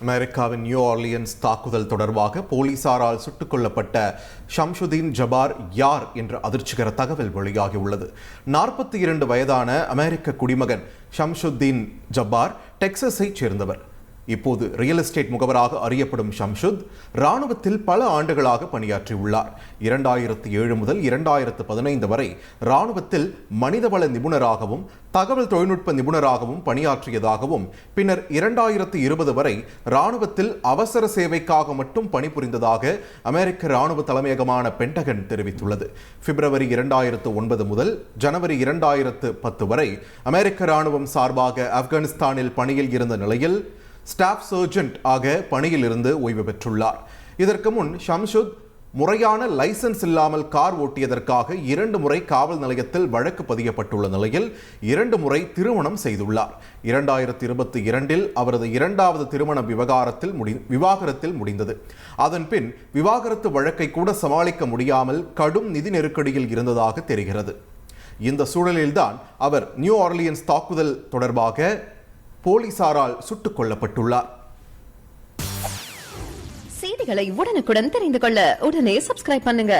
அமெரிக்காவின் new Orleans தாக்குதல் தொடர்பாக போலீசாரால் சுட்டுக் கொல்லப்பட்ட ஷம்ஷுதீன் ஜபார் யார் என்ற அதிர்ச்சிகர தகவல் வெளியாகியுள்ளது. நாற்பத்தி இரண்டு வயதான அமெரிக்க குடிமகன் ஷம்ஷுதீன் ஜபார் டெக்சஸைச் சேர்ந்தவர். இப்போது ரியல் எஸ்டேட் முகவராக அறியப்படும் ஷம்ஷுத் ராணுவத்தில் பல ஆண்டுகளாக பணியாற்றியுள்ளார். இரண்டாயிரத்து ஏழு முதல் இரண்டாயிரத்து பதினைந்து வரை ராணுவத்தில் மனிதவள நிபுணராகவும் தகவல் தொழில்நுட்ப நிபுணராகவும் பணியாற்றியதாகவும் பின்னர் இரண்டாயிரத்து இருபது வரை ராணுவத்தில் அவசர சேவைக்காக மட்டும் பணிபுரிந்ததாக அமெரிக்க ராணுவ தலைமையகமான பென்டகன் தெரிவித்துள்ளது. பிப்ரவரி இரண்டாயிரத்து ஒன்பது முதல் ஜனவரி இரண்டாயிரத்து பத்து வரை அமெரிக்க ராணுவம் சார்பாக ஆப்கானிஸ்தானில் பணியில் இருந்த நிலையில் ஸ்டாஃப் சர்ஜென்ட் ஆக பணியில் இருந்து ஓய்வு பெற்றுள்ளார். இதற்கு முன் ஷம்ஷுத் முறையான லைசன்ஸ் இல்லாமல் கார் ஓட்டியதற்காக இரண்டு முறை காவல் நிலையத்தில் வழக்கு பதியப்பட்டுள்ள நிலையில் இரண்டு முறை திருமணம் செய்துள்ளார். இரண்டாயிரத்தி இருபத்தி இரண்டில் அவரது இரண்டாவது திருமண விவகாரத்தில் முடி விவாகரத்தில் முடிந்தது. அதன் பின் விவாகரத்து வழக்கை கூட சமாளிக்க முடியாமல் கடும் நிதி நெருக்கடியில் இருந்ததாக தெரிகிறது. இந்த சூழலில்தான் அவர் நியூ ஆர்லியன்ஸ் தாக்குதல் தொடர்பாக போலீசாரால் சுட்டுக் கொல்லப்பட்டுள்ளார். செய்திகளை உடனுக்குடன் தெரிந்து கொள்ள உடனே சப்ஸ்கிரைப் பண்ணுங்க.